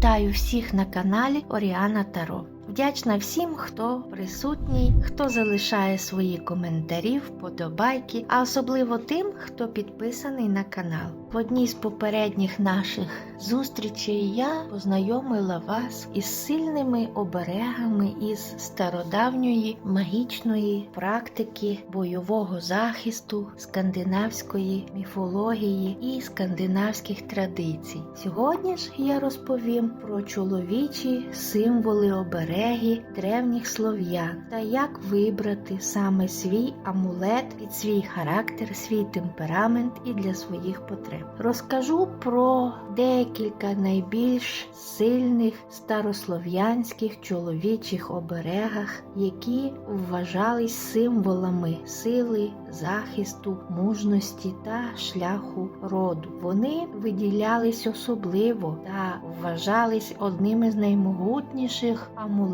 Вітаю всіх на каналі Оріана Таро. Вдячна всім, хто присутній, хто залишає свої коментарі, вподобайки, а особливо тим, хто підписаний на канал. В одній з попередніх наших зустрічей я познайомила вас із сильними оберегами із стародавньої магічної практики бойового захисту, скандинавської міфології і скандинавських традицій. Сьогодні ж я розповім про чоловічі символи обереги древніх слов'ян та як вибрати саме свій амулет під свій характер, свій темперамент і для своїх потреб. Розкажу про декілька найбільш сильних старослов'янських чоловічих оберегах, які вважались символами сили, захисту, мужності та шляху роду. Вони виділялись особливо та вважались одним із наймогутніших амулетів,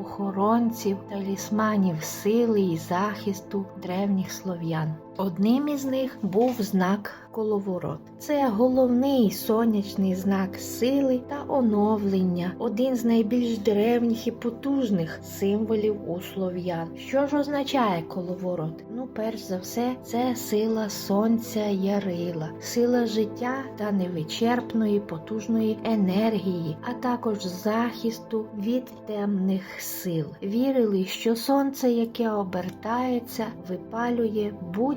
охоронців, талісманів сили і захисту древніх слов'ян. Одним із них був знак коловорот. Це головний сонячний знак сили та оновлення, один з найбільш древніх і потужних символів у слов'ян. Що ж означає коловорот? Ну, перш за все, це сила сонця Ярила, сила життя та невичерпної потужної енергії, а також захисту від темних сил. Вірили, що сонце, яке обертається, випалює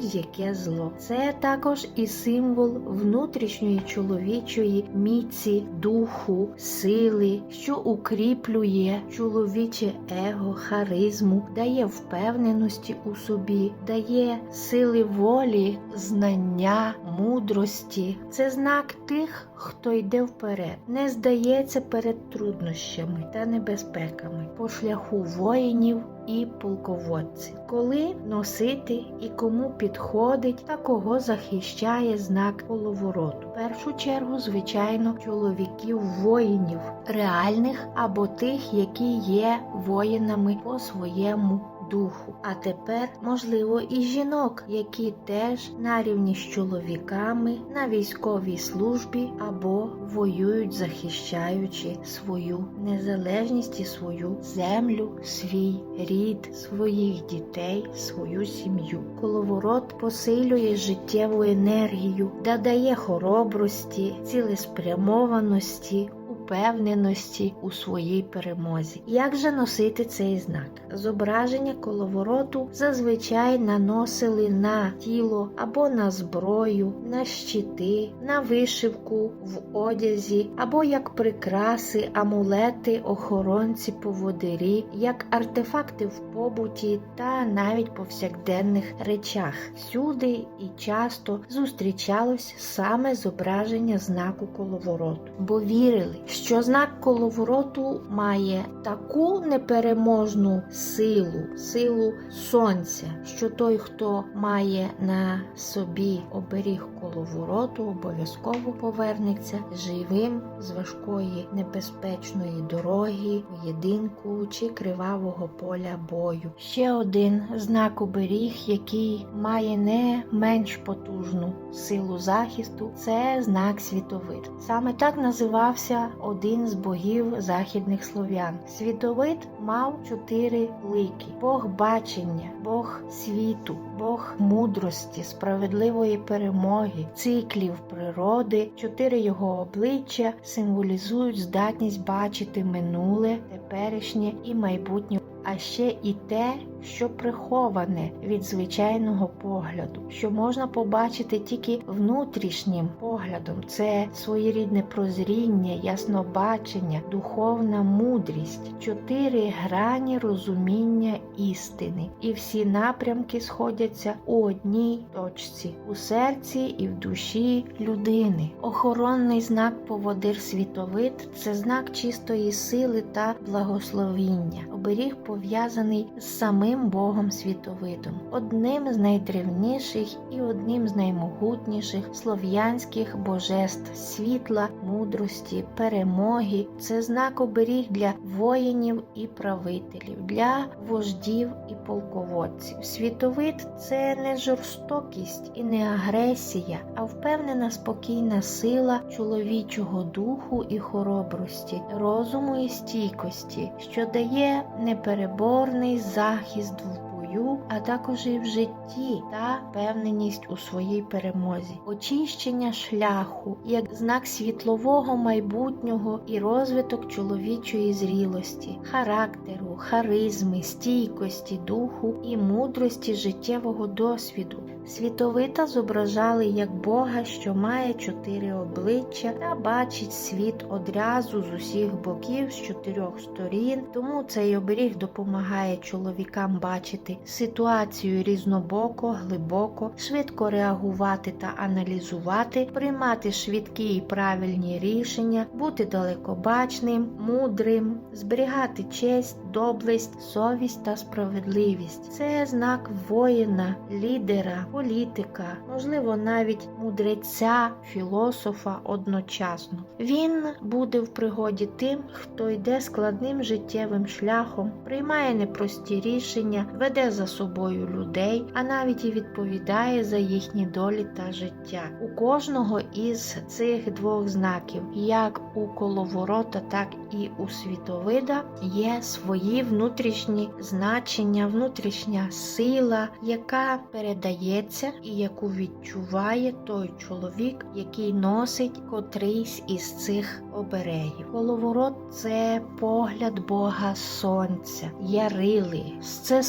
будь-яке зло. Це також і символ внутрішньої чоловічої міці, духу, сили, що укріплює чоловіче его, харизму, дає впевненості у собі, дає сили волі, знання, мудрості. Це знак тих, хто йде вперед, не здається перед труднощами та небезпеками по шляху воїнів і полководців. Коли носити і кому підходить та кого захищає знак половороту. В першу чергу, звичайно, чоловіків воїнів, реальних або тих, які є воїнами по своєму духу. А тепер, можливо, і жінок, які теж на рівні з чоловіками на військовій службі або воюють, захищаючи свою незалежність і свою землю, свій рід, своїх дітей, свою сім'ю. Коловорот посилює життєву енергію, додає хоробрості, цілеспрямованості. Упевненості у своїй перемозі. Як же носити цей знак? Зображення коловороту зазвичай наносили на тіло або на зброю, на щити, на вишивку в одязі, або як прикраси, амулети, охоронці, поводирі, як артефакти в побуті та навіть повсякденних речах. Всюди і часто зустрічалось саме зображення знаку коловороту, бо вірили, що знак коловороту має таку непереможну силу, силу сонця, що той, хто має на собі оберіг коловороту, обов'язково повернеться живим з важкої небезпечної дороги, поєдинку чи кривавого поля бою. Ще один знак оберіг, який має не менш потужну силу захисту, це знак світовид. Саме так називався один з богів західних слов'ян. Світовид мав чотири лики: Бог бачення, Бог світу, Бог мудрості, справедливої перемоги, циклів природи. Чотири його обличчя символізують здатність бачити минуле, теперішнє і майбутнє. А ще і те, що приховане від звичайного погляду, що можна побачити тільки внутрішнім поглядом, це своєрідне прозріння, яснобачення, духовна мудрість, чотири грані розуміння істини, і всі напрямки сходяться у одній точці, у серці і в душі людини. Охоронний знак поводир світовид це знак чистої сили та благословіння. Оберіг пов'язаний з самим самим Богом Світовидом, одним з найдревніших і одним з наймогутніших слов'янських божеств світла, мудрості, перемоги. Це знак оберіг для воїнів і правителів, для вождів і полководців. Світовид це не жорстокість і не агресія, а впевнена спокійна сила чоловічого духу і хоробрості, розуму і стійкості, що дає непереборний захист в бою, а також і в житті та впевненість у своїй перемозі, очищення шляху як знак світлового майбутнього і розвиток чоловічої зрілості, характеру, харизми, стійкості духу і мудрості життєвого досвіду. Світовита зображали як Бога, що має чотири обличчя та бачить світ одразу з усіх боків з чотирьох сторін. Тому цей оберіг допомагає чоловікам бачити ситуацію різнобоко, глибоко, швидко реагувати та аналізувати, приймати швидкі і правильні рішення, бути далекобачним, мудрим, зберігати честь, доблесть, совість та справедливість. Це знак воїна, лідера, політика, можливо, навіть мудреця, філософа одночасно. Він буде в пригоді тим, хто йде складним життєвим шляхом, приймає непрості рішення, веде за собою людей, а навіть і відповідає за їхні долі та життя. У кожного із цих двох знаків, як у коловорота, так і у світовида, є свої внутрішні значення, внутрішня сила, яка передається і яку відчуває той чоловік, який носить котрийсь із цих оберегів. Коловорот це погляд Бога Сонця, ярили. Це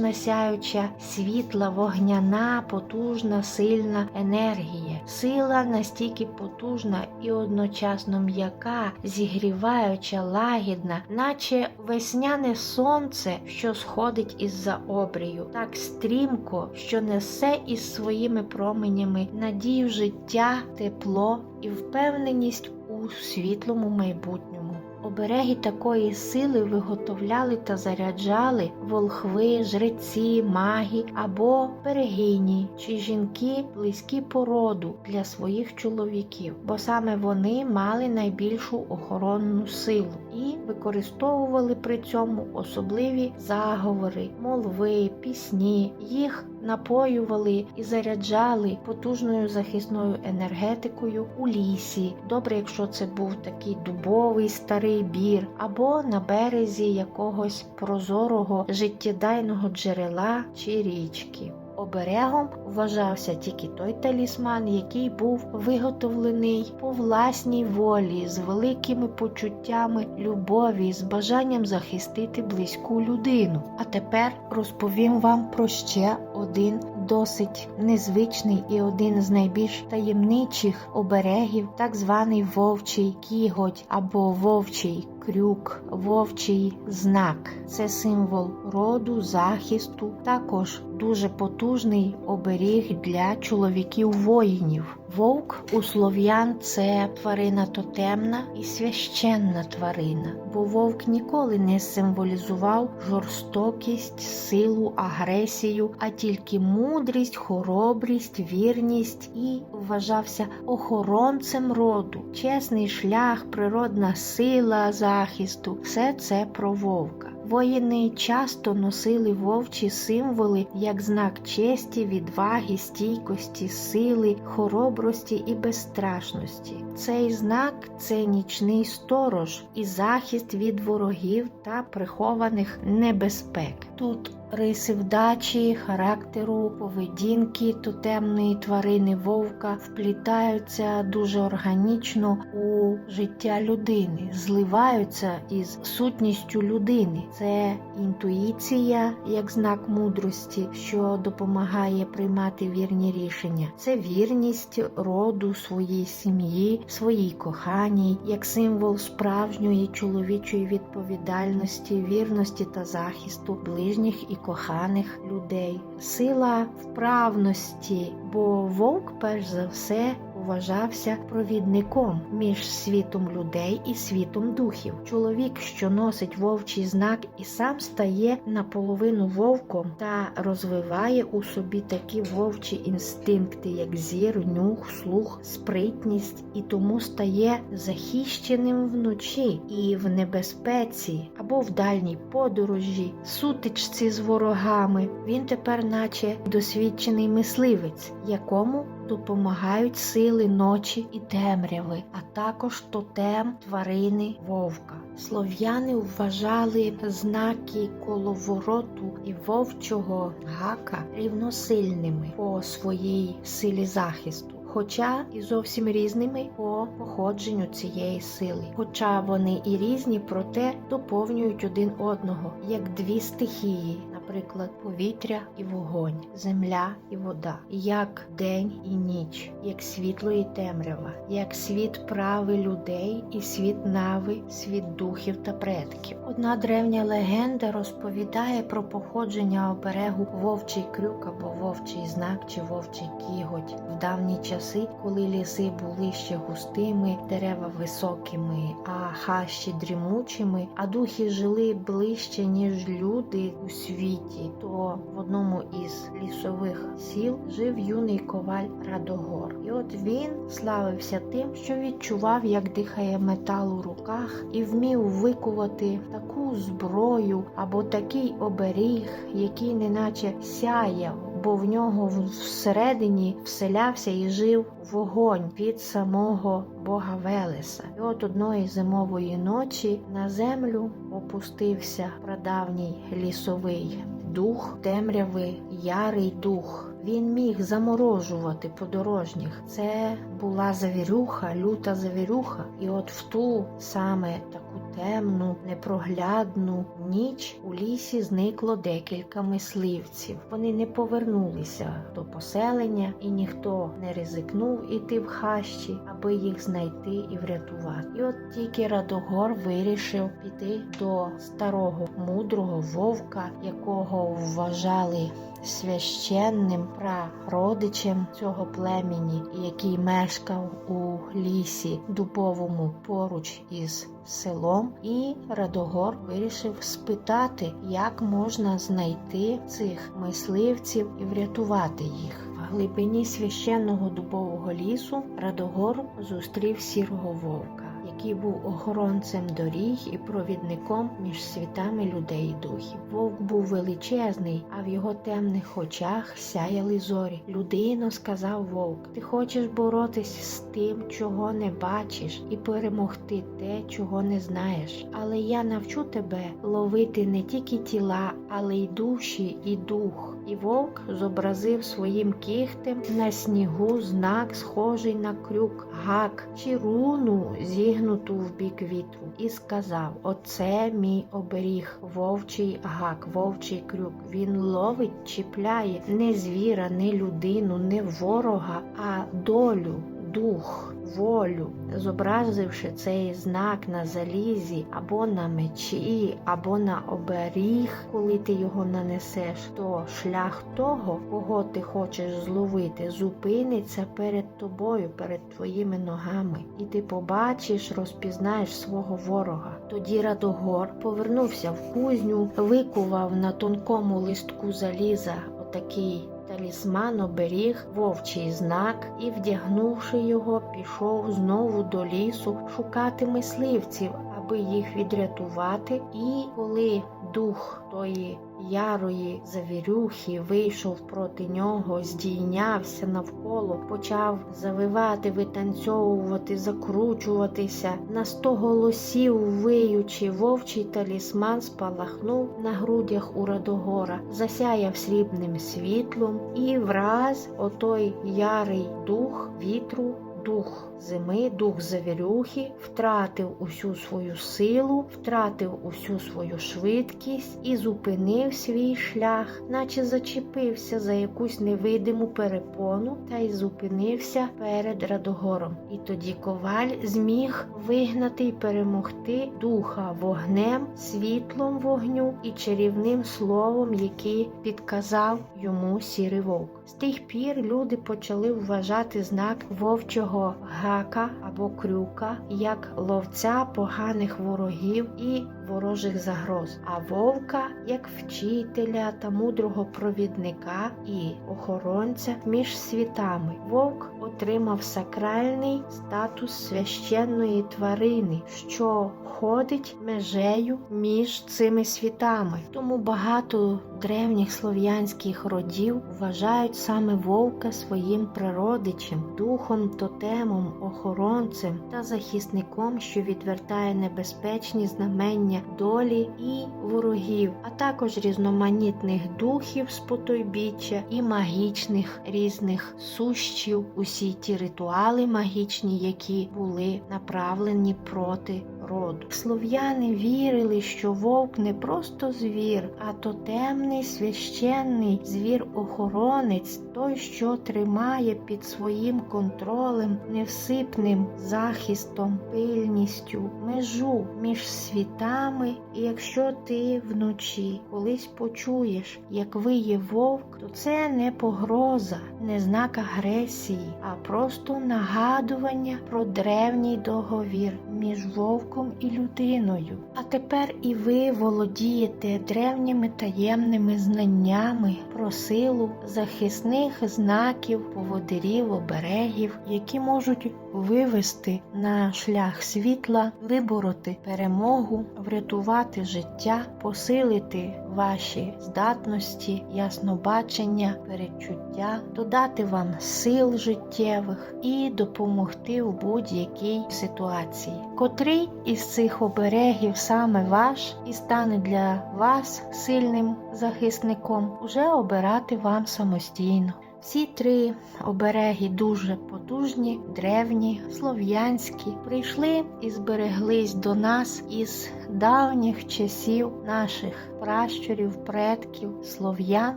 сонячна сяюча, світла, вогняна, потужна, сильна енергія. Сила настільки потужна і одночасно м'яка, зігріваюча, лагідна, наче весняне сонце, що сходить із-за обрію, так стрімко, що несе із своїми променями надію життя, тепло і впевненість у світлому майбутньому. Обереги такої сили виготовляли та заряджали волхви, жреці, маги або берегині чи жінки близькі по роду для своїх чоловіків, бо саме вони мали найбільшу охоронну силу і використовували при цьому особливі заговори, молви, пісні. Їх напоювали і заряджали потужною захисною енергетикою у лісі. Добре, якщо це був такий дубовий старий бір, або на березі якогось прозорого життєдайного джерела чи річки. Оберегом вважався тільки той талісман, який був виготовлений по власній волі, з великими почуттями любові, з бажанням захистити близьку людину. А тепер розповім вам про ще один досить незвичний і один з найбільш таємничих оберегів, так званий вовчий кіготь або вовчий крюк, вовчий знак. Це символ роду, захисту, також дуже потужний оберіг для чоловіків-воїнів. Вовк у слов'ян це тварина тотемна і священна тварина, бо вовк ніколи не символізував жорстокість, силу, агресію, а тільки мудрість, хоробрість, вірність і вважався охоронцем роду, чесний шлях, природна сила захисту все це про вовка. Воїни часто носили вовчі символи як знак честі, відваги, стійкості, сили, хоробрості і безстрашності. Цей знак це нічний сторож і захист від ворогів та прихованих небезпек. Тут риси вдачі, характеру, поведінки тотемної тварини вовка вплітаються дуже органічно у життя людини, зливаються із сутністю людини. Це інтуїція як знак мудрості, що допомагає приймати вірні рішення. Це вірність роду своїй сім'ї, своїй коханій, як символ справжньої чоловічої відповідальності, вірності та захисту ближніх і коханих людей, сила вправності, бо вовк, перш за все, вважався провідником між світом людей і світом духів. Чоловік, що носить вовчий знак і сам стає наполовину вовком та розвиває у собі такі вовчі інстинкти, як зір, нюх, слух, спритність, і тому стає захищеним вночі і в небезпеці або в дальній подорожі, сутичці з ворогами. Він тепер, наче досвідчений мисливець, якому допомагають сили ночі і темряви, а також тотем тварини вовка. Слов'яни вважали знаки коловороту і вовчого гака рівносильними по своїй силі захисту. Хоча і зовсім різними по походженню цієї сили. Хоча вони і різні, проте доповнюють один одного, як дві стихії, наприклад, повітря і вогонь, земля і вода, як день і ніч, як світло і темрява, як світ прави людей і світ нави, світ духів та предків. Одна древня легенда розповідає про походження оберегу вовчий крюк або вовчий знак чи вовчий кіготь. В давні часи, коли ліси були ще густими, дерева високими, а хащі дрімучими, а духи жили ближче, ніж люди у світі, то в одному із лісових сіл жив юний коваль Радогор. І от він славився тим, що відчував, як дихає метал у руках, і вмів викувати таку зброю або такий оберіг, який неначе сяяв бо в нього всередині вселявся і жив вогонь від самого Бога Велеса. І от одної зимової ночі на землю опустився прадавній лісовий дух темряви, ярий дух. Він міг заморожувати подорожніх. Це була завірюха, люта завірюха, і от в ту саме таку темну, непроглядну ніч у лісі зникло декілька мисливців. Вони не повернулися до поселення, і ніхто не ризикнув іти в хащі, аби їх знайти і врятувати. І от тільки Радогор вирішив піти до старого мудрого вовка, якого вважали священним прародичем цього племені, який мешкав у лісі дубовому поруч із селом, і Радогор вирішив спитати, як можна знайти цих мисливців і врятувати їх. В глибині священного дубового лісу Радогор зустрів сірого вовка який був охоронцем доріг і провідником між світами людей і духів. Вовк був величезний, а в його темних очах сяяли зорі. Людино, сказав вовк, ти хочеш боротись з тим, чого не бачиш, і перемогти те, чого не знаєш. Але я навчу тебе ловити не тільки тіла, але й душі і дух. І вовк зобразив своїм кігтем на снігу знак, схожий на крюк, гак чи руну зігнуту в бік вітру, і сказав: Оце мій оберіг, вовчий гак, вовчий крюк. Він ловить, чіпляє не звіра, не людину, не ворога, а долю дух, волю, зобразивши цей знак на залізі, або на мечі, або на оберіг, коли ти його нанесеш, то шлях того, кого ти хочеш зловити, зупиниться перед тобою, перед твоїми ногами, і ти побачиш, розпізнаєш свого ворога. Тоді Радогор повернувся в кузню, викував на тонкому листку заліза отакий талісман оберіг вовчий знак і, вдягнувши його, пішов знову до лісу шукати мисливців, аби їх відрятувати. І коли дух тої ярої завірюхи вийшов проти нього, здійнявся навколо, почав завивати, витанцьовувати, закручуватися, на сто голосів виючи, вовчий талісман спалахнув на грудях у Радогора, засяяв срібним світлом, і враз отой ярий дух вітру дух зими дух завірюхи втратив усю свою силу, втратив усю свою швидкість і зупинив свій шлях, наче зачепився за якусь невидиму перепону та й зупинився перед Радогором. І тоді коваль зміг вигнати й перемогти духа вогнем, світлом вогню і чарівним словом, який підказав йому сірий вовк. З тих пір люди почали вважати знак вовчого гака або крюка як ловця поганих ворогів і ворожих загроз, а вовка як вчителя та мудрого провідника і охоронця між світами. Вовк отримав сакральний статус священної тварини, що ходить межею між цими світами. Тому багато древніх слов'янських родів вважають саме вовка своїм природичем, духом, тотемом, охоронцем та захисником, що відвертає небезпечні знамення долі і ворогів, а також різноманітних духів з потойбіччя і магічних різних сущів, усі ті ритуали магічні, які були направлені проти роду. Слов'яни вірили, що вовк не просто звір, а тотемний священний звір-охоронець, той, що тримає під своїм контролем, невсипним захистом, пильністю, межу між світами. І якщо ти вночі колись почуєш, як виє вовк, то це не погроза, не знак агресії, а просто нагадування про древній договір між вовком і людиною. А тепер і ви володієте древніми таємними знаннями про силу захисних знаків, поводирів, оберегів, які можуть вивести на шлях світла, вибороти перемогу, врятувати життя, посилити ваші здатності, яснобачення, передчуття, додати вам сил життєвих і допомогти у будь-якій ситуації. Котрий із цих оберегів саме ваш і стане для вас сильним захисником, уже обирати вам самостійно. Всі три обереги дуже потужні, древні, слов'янські, прийшли і збереглись до нас із давніх часів наших пращурів, предків, слов'ян.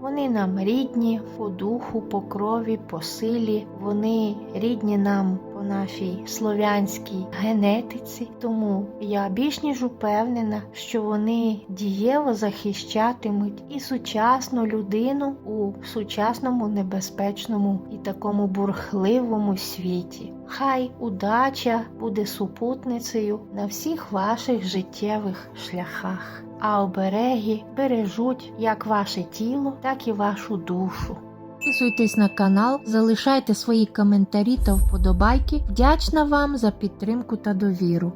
Вони нам рідні по духу, по крові, по силі. Вони рідні нам по нашій слов'янській генетиці. Тому я більш ніж упевнена, що вони дієво захищатимуть і сучасну людину у сучасному небезпечному і такому бурхливому світі. Хай удача буде супутницею на всіх ваших життєвих шляхах, а обереги бережуть як ваше тіло, так і вашу душу. Підписуйтесь на канал, залишайте свої коментарі та вподобайки. Вдячна вам за підтримку та довіру.